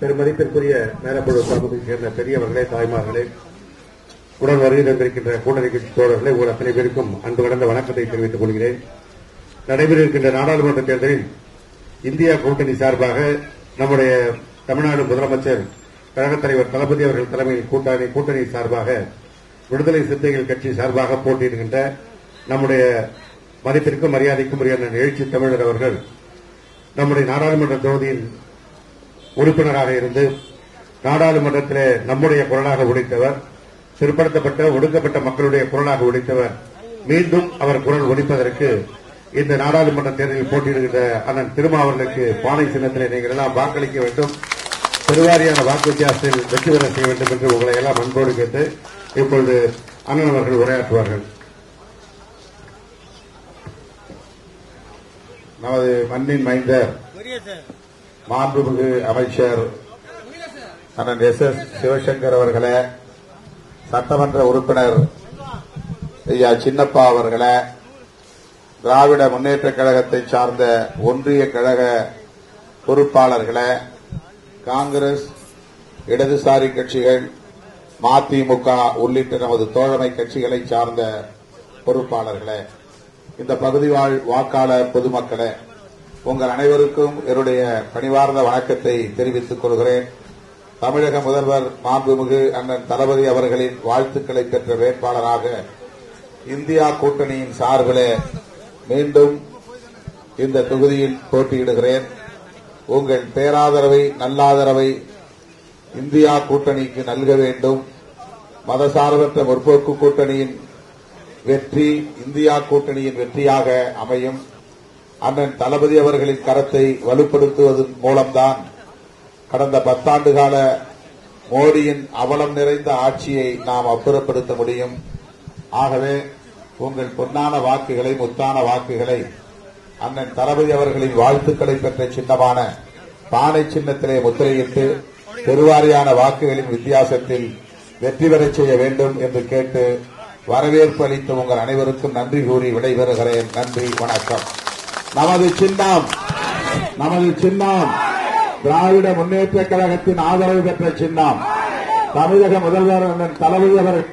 பெருமதிப்பிற்குரிய மேலப்பொழுது சமூகத்தைச் சேர்ந்த பெரியவர்களே தாய்மார்களே உடன் வருகை தந்திருக்கின்ற கூட்டணி கட்சி தோழர்களே உங்கள் அத்தனை பேருக்கும் அன்பு கடந்த வணக்கத்தை தெரிவித்துக் கொள்கிறேன். நடைபெற இருக்கின்ற நாடாளுமன்ற தேர்தலில் இந்தியா கூட்டணி சார்பாக நம்முடைய தமிழ்நாடு முதலமைச்சர் கழகத் தலைவர் தளபதி அவர்கள் தலைமையில் கூட்டணி கூட்டணி சார்பாக விடுதலை சிறுத்தைகள் கட்சி சார்பாக போட்டியிடுகின்ற நம்முடைய மதிப்பிற்கும் மரியாதைக்கும் உரிய எழுச்சி தமிழர் அவர்கள் நம்முடைய நாடாளுமன்ற தொகுதியின் உறுப்பினராக இருந்து நாடாளுமன்றத்திலே நம்முடைய குரலாக ஒழித்தவர் சிறுபடுத்தப்பட்ட ஒடுக்கப்பட்ட மக்களுடைய குரலாக ஒழித்தவர் மீண்டும் அவர் குரல் ஒழிப்பதற்கு இந்த நாடாளுமன்ற தேர்தலில் போட்டியிடுகின்ற அண்ணன் திருமாவர்களுக்கு பானை சின்னத்தில் நீங்கள் எல்லாம் வாக்களிக்க வேண்டும். பெருவாரியான வாக்கு வித்தியாசத்தில் வெற்றி பெற செய்ய வேண்டும் என்று உங்களை எல்லாம் அன்போடு கேட்டு இப்பொழுது அண்ணன் அவர்கள் உரையாற்றுவார்கள். நமது மண்ணின் மைந்தர் மாண்புமிகு அமைச்சர் அண்ணன் எஸ் எஸ் சிவசங்கர் அவர்களே சட்டமன்ற உறுப்பினர் ஐயா சின்னப்பா அவர்களே திராவிட முன்னேற்ற கழகத்தை சார்ந்த ஒன்றிய கழக பொறுப்பாளர்களே காங்கிரஸ் இடதுசாரி கட்சிகள் மதிமுக உள்ளிட்ட நமது தோழமை கட்சிகளை சார்ந்த பொறுப்பாளர்களே இந்த பகுதி வாழ் வாக்காளர் பொதுமக்களே உங்கள் அனைவருக்கும் என்னுடைய பணிவார்ந்த வணக்கத்தை தெரிவித்துக் கொள்கிறேன். தமிழக முதல்வர் மாண்புமிகு அண்ணன் தளபதி அவர்களின் வாழ்த்துக்களை பெற்ற வேட்பாளராக இந்தியா கூட்டணியின் சார்பிலே மீண்டும் இந்த தொகுதியில் போட்டியிடுகிறேன். உங்கள் பேராதரவை நல்லாதரவை இந்தியா கூட்டணிக்கு நல்க வேண்டும். மதசார்பற்ற முற்போக்கு கூட்டணியின் வெற்றி இந்தியா கூட்டணியின் வெற்றியாக அமையும். அண்ணன் தளபதி அவர்களின் கரத்தை வலுப்படுத்துவதன் மூலம்தான் கடந்த பத்தாண்டு கால மோடியின் அவலம் நிறைந்த ஆட்சியை நாம் அப்புறப்படுத்த முடியும். ஆகவே உங்கள் பொன்னான வாக்குகளை முத்தான வாக்குகளை அண்ணன் தளபதி அவர்களின் வாழ்த்துக்களை பெற்ற சின்னமான பானை சின்னத்திலே முத்திரையிட்டு பெருவாரியான வாக்குகளின் வித்தியாசத்தில் வெற்றி பெறச் செய்ய வேண்டும் என்று கேட்டு வரவேற்பு அளித்த உங்கள் அனைவருக்கும் நன்றி கூறி விடைபெறுகிறேன். நன்றி வணக்கம். நமது சின்னம் நமது சின்னம். திராவிட முன்னேற்ற கழகத்தின் ஆதரவு பெற்ற சின்னம். தமிழக முதல்வர் தளபதி அவர்கள்.